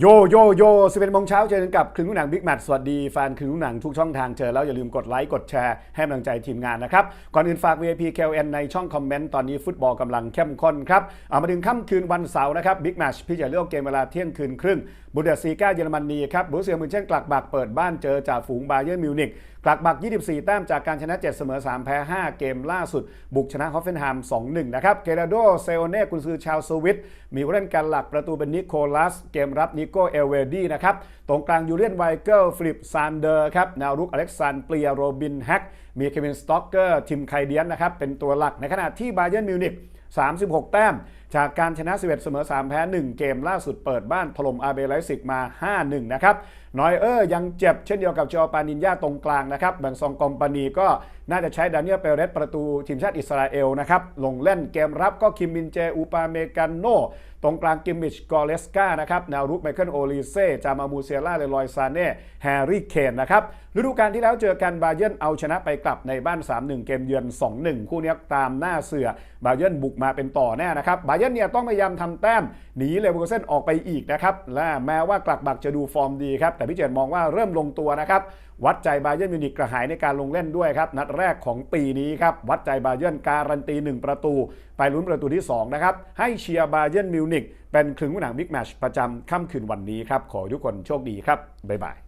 โยโยโยสิบเอ็ดโมงเช้าเจอกันกับครึ่งหนังบิ๊กแมทสวัสดีแฟนครึ่งหนังทุกช่องทางเจอแล้วอย่าลืมกดไลค์กดแชร์ให้กำลังใจทีมงานนะครับ ก่อนอื่นฝาก VIP KLN ในช่องคอมเมนต์ ตอนนี้ฟุตบอลกำลังเข้มข้นครับเอามาถึงค่ำคืนวันเสาร์นะครับบิ๊กแมชพี่จะเลือกเกมเวลาเที่ยงคืนครึ่งบุนเดสซีกาเยอรมนีครับบูเซียมืนเช่นกลักบักเปิดบ้านเจอจ่าฝูงบาเยิร์มิวนิกกลักบัก 24 แต้มจากการชนะ 7 เสมอ 3 แพ้ 5 เกมล่าสุด บุกชนะฮอฟเฟนไฮม์2-1 นะครับเกเรโดเซโอเน่กุนซือชาวสวิตมีผู้เล่นการหลักประตูเป็นนิโคลัสเกมรับนิโกเอลเวดีนะครับตรงกลางยูเลียนไวเกิลฟลิปซานเดอร์ครับแนวรุกอเล็กซานเปลียโรบินแฮกมีเควินสต็อกเกอร์ทิมไคเดียนนะครับเป็นตัวหลักในขณะที่บาเยิร์นมิวนิก36 แต้ม จากการชนะ 11 เสมอ 3 แพ้ 1 เกมล่าสุดเปิดบ้านถล่มอาเบไลซิกมา 5-1 นะครับนอยเออร์ยังเจ็บเช่นเดียวกับจอปานินยาตรงกลางนะครับแบงซองกอมปานีก็น่าจะใช้ดานิเอลเปเรสประตูทีมชาติอิสราเอลนะครับลงเล่นเกมรับก็คิมมินเจอูปาเมกานโนตรงกลางกิมมิชกอเลสกานะครับแนวรุกไมเคิลโอลิเซ่จามามูเซล่าเลลอยซาเน่แฮร์รี่เคนนะครับฤดูกาลที่แล้วเจอกันบาเยินเอาชนะไปกลับในบ้าน 3-1 เกมเยือน 2-1 คู่นี้ตามหน้าเสือบาเยินบุกมาเป็นต่อแน่นะครับบาเยนเนี่ยต้องพยายามทำแต้มหนีเลเวอร์เซนออกไปอีกนะครับและแม้ว่ากลักบักจะดูฟอร์มดีครับแต่พี่เจนมองว่าเริ่มลงตัวนะครับวัดใจบาเยิร์นมิวนิกกระหายในการลงเล่นด้วยครับนัดแรกของปีนี้ครับวัดใจบาเยิร์นการันตี 1 ประตู ไปลุ้นประตูที่2นะครับให้เชียร์บาเยิร์นมิวนิกเป็นครึ่งหนังบิ๊กแมชประจำค่ำคืนวันนี้ครับขอทุกคนโชคดีครับบ๊ายบาย